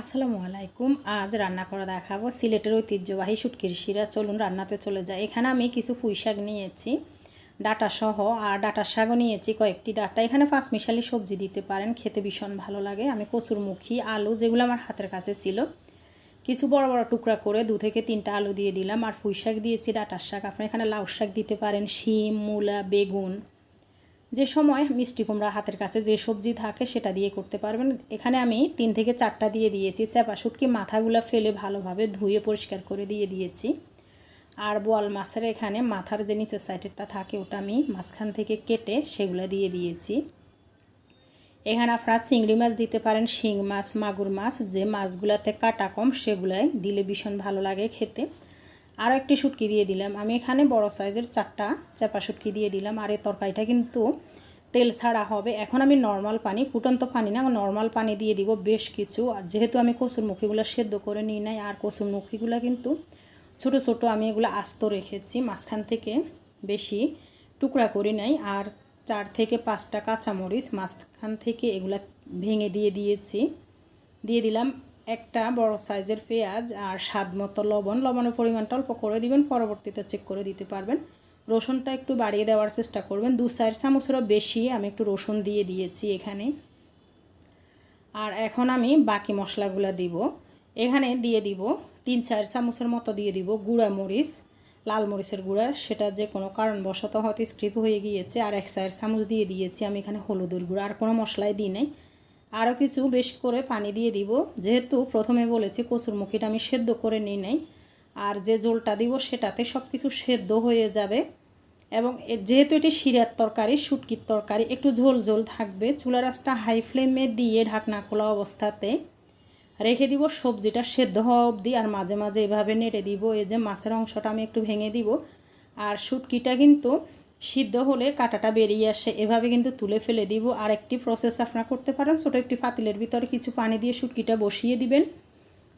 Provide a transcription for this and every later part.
আসসালামু আলাইকুম। আজ রান্না করা দেখাবো সিলেটের ঐতিহ্যবাহী শুটকির শিরা চলুন রান্নাতে চলে যায় এখানে আমি কিছু পুঁই শাক নিয়েছি, ডাটা সহ, আর ডাটার শাকও নিয়েছি, কয়েকটি ডাটা। এখানে পাঁচ মিশালি সবজি দিতে পারেন, খেতে ভীষণ ভালো লাগে। আমি কচুরমুখী আলু যেগুলো আমার হাতের কাছে ছিল, কিছু বড় বড় টুকরা করে দু থেকে তিনটা আলু দিয়ে দিলাম। আর পুঁই শাক দিয়েছি, ডাটার শাক। আপনি এখানে লাউ শাক দিতে পারেন, শিম, মূলা, বেগুন। যে সময় মিষ্টি কুমড়া হাতের কাছে যে সবজি থাকে সেটা দিয়ে করতে পারবেন। এখানে আমি তিন থেকে চারটা দিয়ে দিয়েছি। চাপা শুটকি মাথাগুলো ফেলে ভালোভাবে ধুয়ে পরিষ্কার করে দিয়ে দিয়েছি। আর বোয়াল মাছের এখানে মাথার যে নিচের সাইডেরটা থাকে ওটা আমি মাঝখান থেকে কেটে সেগুলো দিয়ে দিয়েছি। এখানে আপনারা চিংড়ি মাছ দিতে পারেন, শিং মাছ, মাগুর মাছ, যে মাছগুলোতে কাটা কম সেগুলাই দিলে ভীষণ ভালো লাগে খেতে। আরও একটি শুটকি দিয়ে দিলাম। আমি এখানে বড় সাইজের চারটা চাপা শুটকি দিয়ে দিলাম। আর এই তরকারিটা কিন্তু তেল ছাড়া হবে। এখন আমি নর্মাল পানি, ফুটন্ত পানি না নর্মাল পানি দিয়ে দিব বেশ কিছু। আর যেহেতু আমি কচুর মুখিগুলো সেদ্ধ করে নিই নাই, আর কচুর মুখিগুলো কিন্তু ছোট ছোট আমি এগুলো আস্ত রেখেছি, মাঝখান থেকে বেশি টুকরা করি নাই। আর চার থেকে পাঁচটা কাঁচামরিচ মাঝখান থেকে এগুলা ভেঙে দিয়ে দিয়েছি। দিয়ে দিলাম একটা বড় সাইজের পেঁয়াজ আর স্বাদ মতো লবণ। লবণের পরিমাণটা অল্প করে দিবেন, পরবর্তীতে চেক করে দিতে পারবেন। রসুনটা একটু বাড়িয়ে দেওয়ার চেষ্টা করবেন। দু চার চামচেরও বেশি আমি একটু রসুন দিয়ে দিয়েছি এখানে। আর এখন আমি বাকি মশলাগুলো দিব। এখানে দিয়ে দিব তিন চার চামচের মতো দিয়ে দিব গুঁড়া মরিচ, লাল মরিচের গুঁড়া। সেটা যে কোনো কারণবশত হয়তো স্ক্রিপ হয়ে গিয়েছে। আর এক চার চামচ দিয়ে দিয়েছি আমি এখানে হলুদের গুঁড়া। আর কোনো মশলাই দিই নাই। আরও কিছু বেশ করে পানি দিয়ে দিব। যেহেতু প্রথমে বলেছি কচুর মুখিটা আমি সেদ্ধ করে নিই নাই। আর যে জলটা দিব সেটাতে সব কিছু সেদ্ধ হয়ে যাবে। এবং যেহেতু এটি শিরার তরকারি, শুটকির তরকারি, একটু ঝোল ঝোল থাকবে। চুলা রাসটা হাই ফ্লেমে দিয়ে ঢাকনা খোলা অবস্থাতে রেখে দিব সবজিটা সেদ্ধ হওয়া অবধি। আর মাঝে মাঝে এভাবে নেড়ে দিব। এই যে মাছের অংশটা আমি একটু ভেঙে দিব। আর শুটকিটা কিন্তু সিদ্ধ হলে কাটাটা বেরিয়ে আসে। এভাবে কিন্তু তুলে ফেলে দিব। আর একটি প্রসেস আপনারা করতে পারেন। ছোটো একটি পাতিলের ভিতরে কিছু পানি দিয়ে শুটকিটা বসিয়ে দিবেন।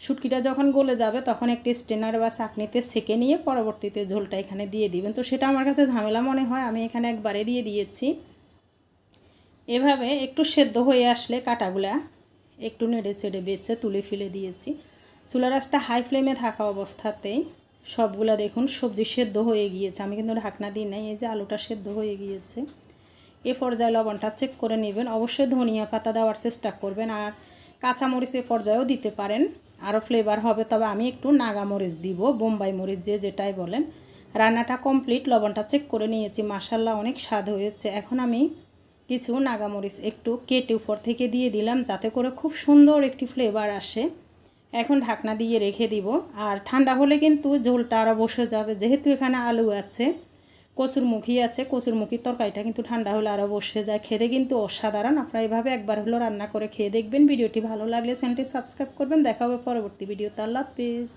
শুটকিটা যখন গলে যাবে তখন একটি স্টেনার বা চাকনিতে সেকে নিয়ে পরবর্তীতে ঝোলটা এখানে দিয়ে দিবেন। তো সেটা আমার কাছে ঝামেলা মনে হয়। আমি এখানে একবারে দিয়ে দিয়েছি। এভাবে একটু সেদ্ধ হয়ে আসলে কাটাগুলা একটু নেড়ে চেড়ে বেছে তুলে ফেলে দিয়েছি। চুলা রাসটা হাই ফ্লেমে থাকা অবস্থাতেই সবগুলা দেখুন, সবজি সেদ্ধ হয়ে গিয়েছে। আমি কিন্তু ঢাকনা দিই নাই, এই যে আলুটা সেদ্ধ হয়ে গিয়েছে। এ পর্যায়ে লবণটা চেক করে নেবেন। অবশ্যই ধনিয়া পাতা দেওয়ার চেষ্টা করবেন আর কাঁচামরিচ এ পর্যায়েও দিতে পারেন। আরও ফ্লেভার হবে, তবে আমি একটু নাগামরিচ দিব, বোম্বাই মরিচ যে যেটাই বলেন। রান্নাটা কমপ্লিট লবণটা চেক করে নিয়েছি। মাসাল্লাহ অনেক স্বাদ হয়েছে। এখন আমি কিছু নাগামরিচ একটু কেটে উপর থেকে দিয়ে দিলাম, যাতে করে খুব সুন্দর একটি ফ্লেভার আসে। এখন ঢাকনা দিয়ে রেখে দিব। আর ঠান্ডা হলে কিন্তু ঝোলটা আরও বসে যাবে। যেহেতু এখানে আলু আছে কচুরমুখী আছে কচুরমুখির তরকারিটা কিন্তু ঠান্ডা হলে আরও বসে যায়। খেতে কিন্তু অসাধারণ। আপনারা এভাবে একবার হলো রান্না করে খেয়ে দেখবেন। ভিডিওটি ভালো লাগলে চ্যানেলটি সাবস্ক্রাইব করবেন। দেখা হবে পরবর্তী ভিডিওতে। আল্লাহ হাফিজ।